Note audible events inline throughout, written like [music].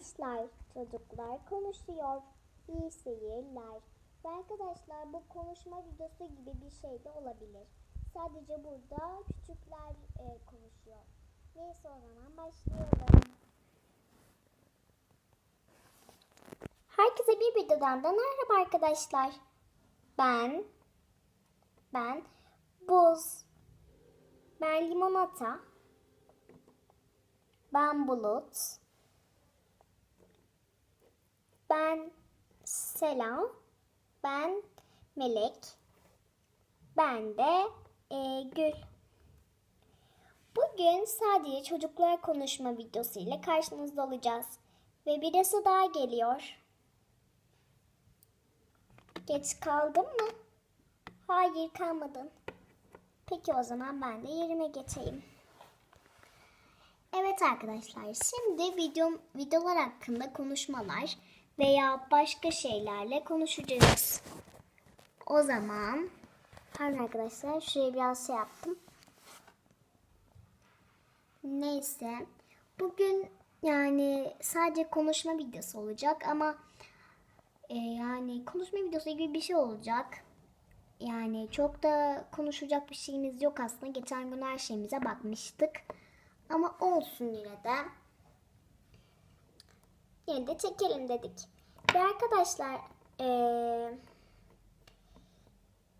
Arkadaşlar çocuklar konuşuyor. İyi seyirler. Ve arkadaşlar bu konuşma videosu gibi bir şey de olabilir. Sadece burada küçükler e, konuşuyor. Neyse o zaman başlayalım. Herkese bir videodan da merhaba arkadaşlar. Ben ben buz ben limonata ben bulut ben selam ben melek ben de e, gül Bugün sadece çocuklar konuşma videosu ile karşınızda olacağız. Ve birisi daha geliyor. Geç kaldın mı? Hayır kalmadın. Peki o zaman ben de yerime geçeyim. Evet arkadaşlar şimdi video, videolar hakkında konuşmalar veya başka şeylerle konuşacağız. O zaman pardon arkadaşlar şuraya biraz şey yaptım. Neyse bugün yani sadece konuşma videosu olacak ama e, yani konuşma videosu gibi bir şey olacak. Yani çok da konuşacak bir şeyimiz yok aslında. Geçen gün her şeyimize bakmıştık. Ama olsun yine de. Yine de çekelim dedik. Ve arkadaşlar eee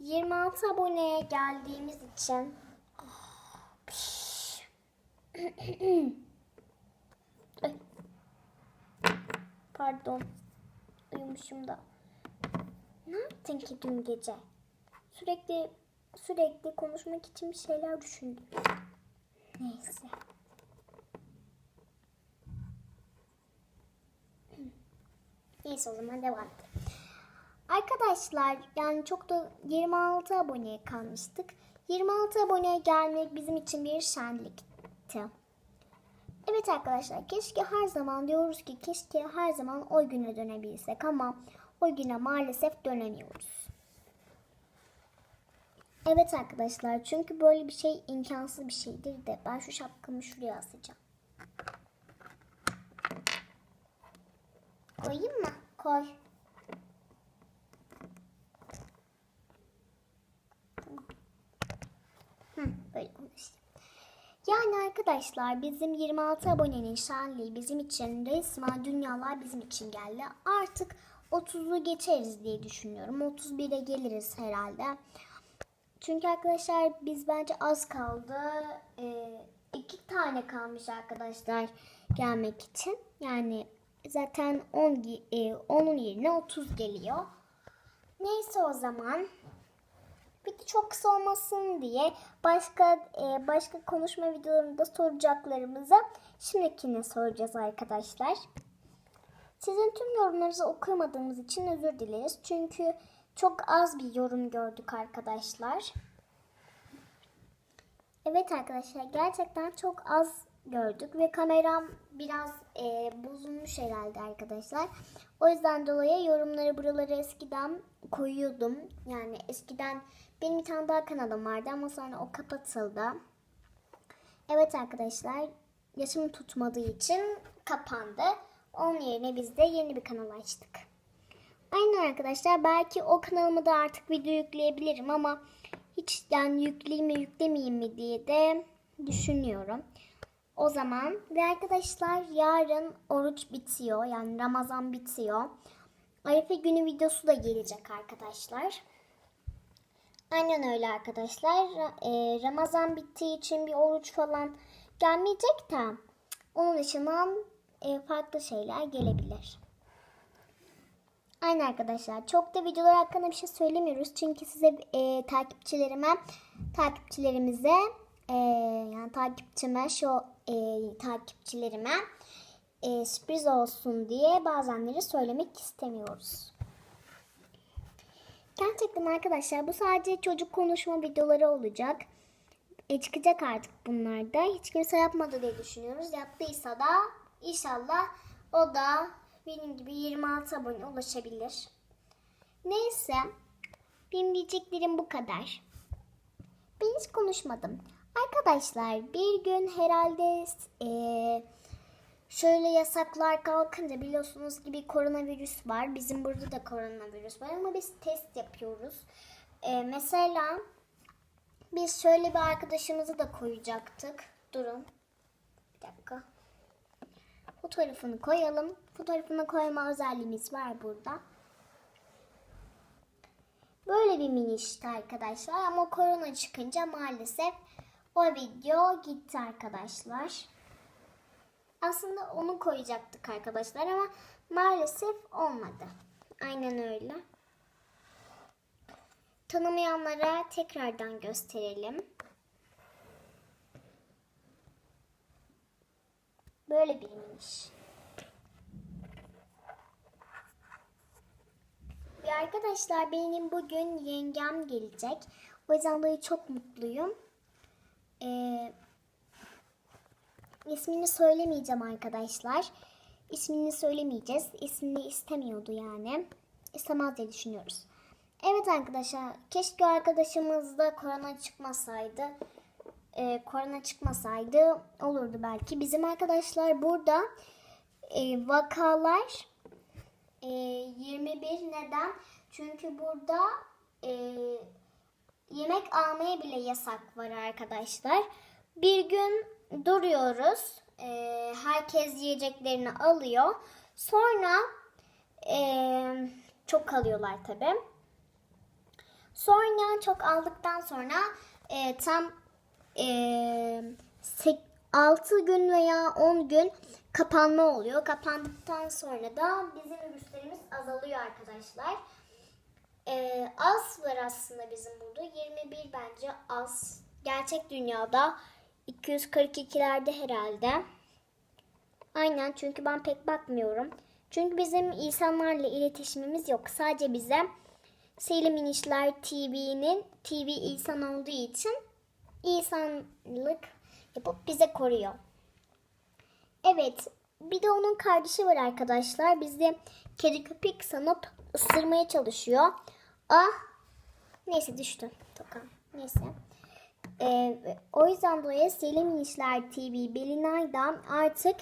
26 aboneye geldiğimiz için. [coughs] Pardon. Uyumuşum da. Ne yaptın ki dün gece? Sürekli sürekli konuşmak için bir şeyler düşündüm. Neyse. Neyse o zaman devam edelim. Arkadaşlar yani çok da 26 aboneye kalmıştık. 26 aboneye gelmek bizim için bir şenlikti. Evet arkadaşlar keşke her zaman diyoruz ki keşke her zaman o güne dönebilsek ama o güne maalesef dönemiyoruz. Evet arkadaşlar çünkü böyle bir şey imkansız bir şeydir de ben şu şapkamı şuraya asacağım. Koyayım mı? Koy. Yani arkadaşlar bizim 26 abonenin şenliği bizim için resmen dünyalar bizim için geldi. Artık 30'u geçeriz diye düşünüyorum. 31'e geliriz herhalde. Çünkü arkadaşlar biz bence az kaldı. Ee, tane kalmış arkadaşlar gelmek için. Yani zaten 10 e, 10'un yerine 30 geliyor. Neyse o zaman. Bir de çok kısa olmasın diye başka e, başka konuşma videolarında soracaklarımızı şimdikine soracağız arkadaşlar. Sizin tüm yorumlarınızı okuyamadığımız için özür dileriz. Çünkü çok az bir yorum gördük arkadaşlar. Evet arkadaşlar gerçekten çok az gördük ve kameram biraz e, bozulmuş herhalde arkadaşlar. O yüzden dolayı yorumları buraları eskiden koyuyordum. Yani eskiden benim bir tane daha kanalım vardı ama sonra o kapatıldı. Evet arkadaşlar yaşım tutmadığı için kapandı. Onun yerine biz de yeni bir kanal açtık. Aynen arkadaşlar belki o kanalıma da artık video yükleyebilirim ama hiç yani yükleyeyim mi yüklemeyeyim mi diye de düşünüyorum. O zaman ve arkadaşlar yarın oruç bitiyor yani Ramazan bitiyor. Arife günü videosu da gelecek arkadaşlar. Aynen öyle arkadaşlar. Ee, Ramazan bittiği için bir oruç falan gelmeyecek de onun dışında e, farklı şeyler gelebilir. Aynen arkadaşlar. Çok da videolar hakkında bir şey söylemiyoruz. Çünkü size e, takipçilerime, takipçilerimize e, yani takipçime şu e, takipçilerime e, sürpriz olsun diye bazenleri söylemek istemiyoruz. Gerçekten arkadaşlar bu sadece çocuk konuşma videoları olacak. E, çıkacak artık bunlar da. Hiç kimse yapmadı diye düşünüyoruz. Yaptıysa da inşallah o da benim gibi 26 abone ulaşabilir. Neyse. Benim diyeceklerim bu kadar. Ben hiç konuşmadım. Arkadaşlar bir gün herhalde e, şöyle yasaklar kalkınca biliyorsunuz gibi koronavirüs var. Bizim burada da koronavirüs var ama biz test yapıyoruz. Ee, mesela biz şöyle bir arkadaşımızı da koyacaktık. Durun. Bir dakika. Fotoğrafını koyalım. Fotoğrafını koyma özelliğimiz var burada. Böyle bir mini işte arkadaşlar ama korona çıkınca maalesef o video gitti arkadaşlar. Aslında onu koyacaktık arkadaşlar ama maalesef olmadı. Aynen öyle. Tanımayanlara tekrardan gösterelim. Böyle bir miniş. Ve arkadaşlar benim bugün yengem gelecek. O yüzden dolayı çok mutluyum. Ee, ismini söylemeyeceğim arkadaşlar. İsmini söylemeyeceğiz. İsmini istemiyordu yani. İstemez diye düşünüyoruz. Evet arkadaşlar keşke arkadaşımızda korona çıkmasaydı. Ee, korona çıkmasaydı olurdu belki. Bizim arkadaşlar burada e, vakalar e, 21 neden? Çünkü burada e, yemek almaya bile yasak var arkadaşlar. Bir gün duruyoruz. E, herkes yiyeceklerini alıyor. Sonra e, çok alıyorlar tabi. Sonra çok aldıktan sonra e, tam e, 6 gün veya 10 gün kapanma oluyor. Kapandıktan sonra da bizim virüslerimiz azalıyor arkadaşlar. Ee, az var aslında bizim burada. 21 bence az. Gerçek dünyada 242'lerde herhalde. Aynen çünkü ben pek bakmıyorum. Çünkü bizim insanlarla iletişimimiz yok. Sadece bize Selim İnişler TV'nin TV insan olduğu için insanlık yapıp bize koruyor. Evet, bir de onun kardeşi var arkadaşlar. Bizi kedi köpek sanıp ısırmaya çalışıyor. Ah, neyse düştü. Toka. Neyse. Ee, o yüzden dolayı Selim Minişler TV Belinay'dan artık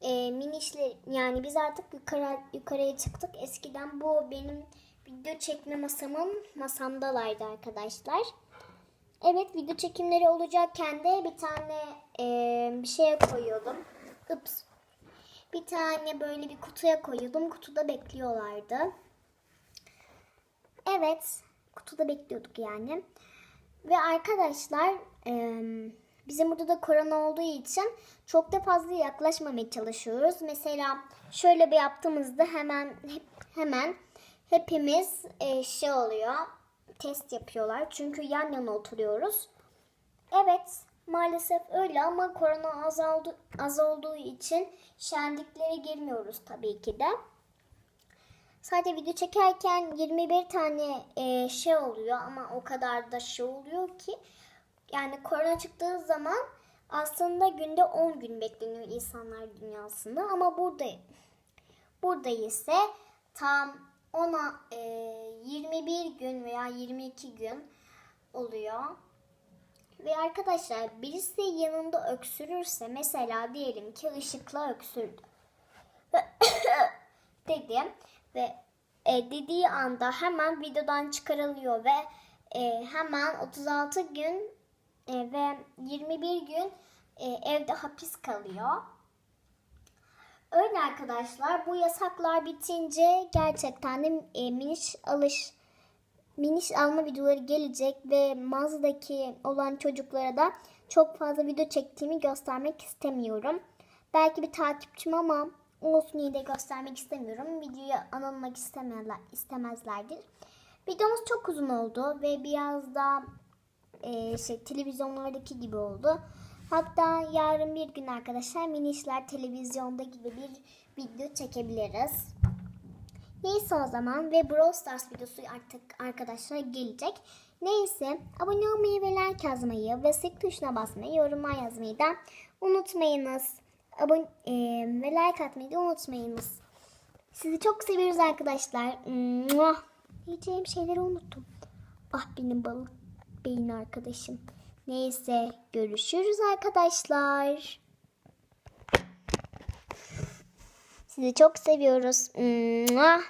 e, minişler yani biz artık yukarı yukarıya çıktık. Eskiden bu benim video çekme masamın masamdalardı arkadaşlar. Evet video çekimleri olacakken de bir tane e, bir şeye koyuyordum. Ups. Bir tane böyle bir kutuya koyuyordum. Kutuda bekliyorlardı. Evet. Kutuda bekliyorduk yani. Ve arkadaşlar e, bizim burada da korona olduğu için çok da fazla yaklaşmamaya çalışıyoruz. Mesela şöyle bir yaptığımızda hemen hep, hemen hepimiz e, şey oluyor. Test yapıyorlar. Çünkü yan yana oturuyoruz. Evet maalesef öyle ama korona azaldı, az olduğu için şenliklere girmiyoruz tabii ki de. Sadece video çekerken 21 tane e, şey oluyor ama o kadar da şey oluyor ki yani korona çıktığı zaman aslında günde 10 gün bekleniyor insanlar dünyasında ama burada burada ise tam ona e, 21 gün veya 22 gün oluyor. Ve arkadaşlar birisi yanında öksürürse mesela diyelim ki ışıkla öksürdü. [coughs] dedim ve e, dediği anda hemen videodan çıkarılıyor ve e, hemen 36 gün e, ve 21 gün e, evde hapis kalıyor. Öyle arkadaşlar bu yasaklar bitince gerçekten de e, miniş alış miniş alma videoları gelecek ve mağazadaki olan çocuklara da çok fazla video çektiğimi göstermek istemiyorum. Belki bir takipçim ama olsun de göstermek istemiyorum. Videoyu anılmak istemezler, istemezlerdir. Videomuz çok uzun oldu ve biraz da e, şey televizyonlardaki gibi oldu. Hatta yarın bir gün arkadaşlar minişler televizyonda gibi bir video çekebiliriz. Neyse o zaman ve Brawl Stars videosu artık arkadaşlar gelecek. Neyse abone olmayı ve like yazmayı ve sık tuşuna basmayı, yorumlar yazmayı da unutmayınız. Abone e, ve like atmayı da unutmayınız. Sizi çok seviyoruz arkadaşlar. Mua. Diyeceğim şeyleri unuttum. Ah benim balık beyin arkadaşım. Neyse görüşürüz arkadaşlar. Sizi çok seviyoruz. Mua.